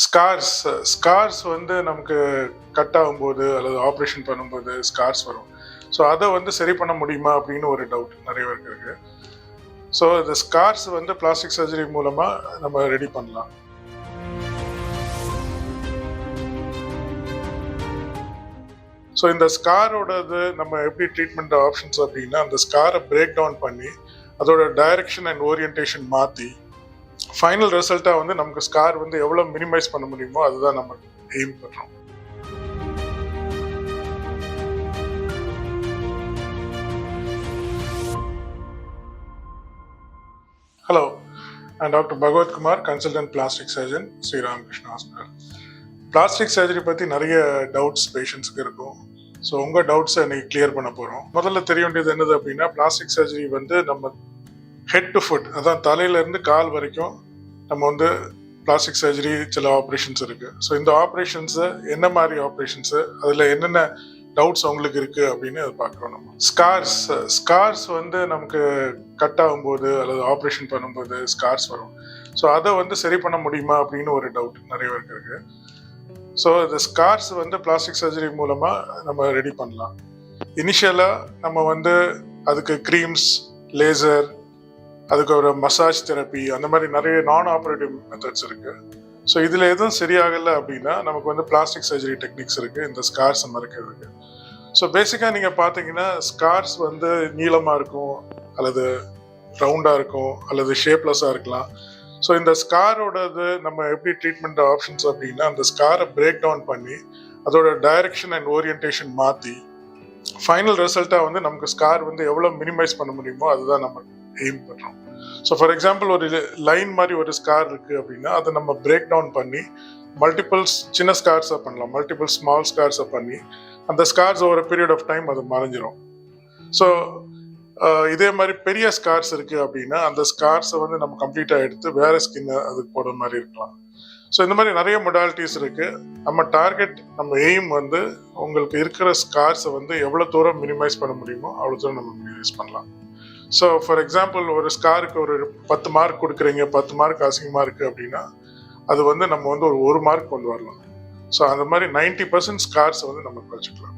Scars scars வந்து நமக்கு cut ஆகும்போது அல்லது ஆப்ரேஷன் பண்ணும்போது ஸ்கார்ஸ் வரும். ஸோ அதை வந்து சரி பண்ண முடியுமா அப்படின்னு ஒரு டவுட் நிறைய பேருக்கு இருக்கு. ஸோ இந்த ஸ்கார்ஸ் வந்து பிளாஸ்டிக் சர்ஜரி மூலமாக நம்ம ரெடி பண்ணலாம். ஸோ இந்த ஸ்காரோடது நம்ம எப்படி ட்ரீட்மெண்ட் ஆப்ஷன்ஸ் அப்படின்னா அந்த ஸ்காரை பிரேக் டவுன் பண்ணி அதோட டைரக்ஷன் அண்ட் ஓரியன்டேஷன் மாற்றி ஃபைனல் ரிசல்ட்டாக வந்து நமக்கு ஸ்கார் வந்து எவ்வளோ மினிமைஸ் பண்ண முடியுமோ அதுதான் நம்ம எய்ம் பண்ணுறோம் ஹலோ நான் doctor Bhagavathkumar consultant plastic surgeon Sri Ramakrishna hospital plastic surgery பற்றி நிறைய டவுட்ஸ் பேஷண்ட்ஸ்க்கு இருக்கும். ஸோ உங்கள் டவுட்ஸை இன்றைக்கி கிளியர் பண்ண போகிறோம் முதல்ல தெரிய வேண்டியது என்னது அப்படின்னா பிளாஸ்டிக் சர்ஜரி வந்து நம்ம ஹெட் டு ஃபுட் அதான் தலையிலேருந்து கால் வரைக்கும் நம்ம வந்து பிளாஸ்டிக் சர்ஜரி சில ஆப்ரேஷன்ஸ் இருக்கு. ஸோ இந்த ஆப்ரேஷன்ஸு என்ன மாதிரி ஆப்ரேஷன்ஸு அதில் என்னென்ன டவுட்ஸ் அவங்களுக்கு இருக்கு அப்படின்னு அதை பார்க்குறோம் நம்ம. ஸ்கார்ஸ் ஸ்கார்ஸ் வந்து நமக்கு கட் ஆகும்போது அல்லது ஆப்ரேஷன் பண்ணும்போது ஸ்கார்ஸ் வரும். ஸோ அதை வந்து சரி பண்ண முடியுமா அப்படின்னு ஒரு டவுட் நிறைய பேருக்கு இருக்கு. ஸோ இந்த ஸ்கார்ஸ் வந்து பிளாஸ்டிக் சர்ஜரி மூலமாக நம்ம ரெடி பண்ணலாம். இனிஷியலாக நம்ம வந்து அதுக்கு க்ரீம்ஸ் லேசர் அதுக்கு ஒரு மசாஜ் தெரப்பி அந்த மாதிரி நிறைய நான் ஆப்ரேட்டிவ் மெத்தட்ஸ் இருக்கு. ஸோ இதில் எதுவும் சரியாகலை அப்படின்னா நமக்கு வந்து பிளாஸ்டிக் சர்ஜரி டெக்னிக்ஸ் இருக்கு. இந்த ஸ்கார்ஸ் மறைக்கிறதுக்கு. ஸோ பேசிக்காக நீங்கள் பார்த்தீங்கன்னா ஸ்கார்ஸ் வந்து நீளமாக இருக்கும் அல்லது ரவுண்டாக இருக்கும் அல்லது ஷேப்லெஸ்ஸாக இருக்கலாம். ஸோ இந்த ஸ்காரோடது நம்ம எப்படி ட்ரீட்மெண்ட் ஆப்ஷன்ஸ் அப்படின்னா அந்த ஸ்காரை பிரேக் டவுன் பண்ணி அதோட டைரக்ஷன் அண்ட் ஓரியன்டேஷன் மாற்றி ஃபைனல் ரிசல்ட்டாக வந்து நமக்கு ஸ்கார் வந்து எவ்வளோ மினிமைஸ் பண்ண முடியுமோ அதுதான் நம்ம எய்ம் பண்ணுறோம் ஸோ ஃபார் எக்ஸாம்பிள் ஒரு லைன் மாதிரி ஒரு ஸ்கார் இருக்குது அப்படின்னா அதை நம்ம பிரேக் டவுன் பண்ணி மல்டிபிள்ஸ் சின்ன ஸ்கார்ஸை பண்ணலாம். மல்டிபிள் ஸ்மால் ஸ்கார்ஸை பண்ணி அந்த ஸ்கார்ஸ் ஒரு பீரியட் ஆஃப் டைம் அது மறைஞ்சிரும். ஸோ இதே மாதிரி பெரிய ஸ்கார்ஸ் இருக்குது அப்படின்னா அந்த ஸ்கார்ஸை வந்து நம்ம கம்ப்ளீட்டாக எடுத்து வேறு ஸ்கின்னை அதுக்கு போடுற மாதிரி இருக்கலாம். ஸோ இந்த மாதிரி நிறைய மொடாலிட்டிஸ் இருக்குது நம்ம டார்கெட் நம்ம எய்ம் வந்து உங்களுக்கு இருக்கிற ஸ்கார்ஸை வந்து எவ்வளோ தூரம் மினிமைஸ் பண்ண முடியுமோ அவ்வளோ தூரம் நம்ம மினிமைஸ் பண்ணலாம். ஸோ ஃபார் எக்ஸாம்பிள் ஒரு ஸ்காருக்கு ஒரு பத்து மார்க் கொடுக்குறீங்க பத்து மார்க் அசிங்கமாக இருக்குது அப்படின்னா அது வந்து நம்ம வந்து ஒரு ஒரு மார்க் கொண்டு வரலாம். ஸோ அந்த மாதிரி நைன்டி பர்சன்ட் ஸ்கார்ஸை வந்து நம்ம குறைச்சிக்கலாம்.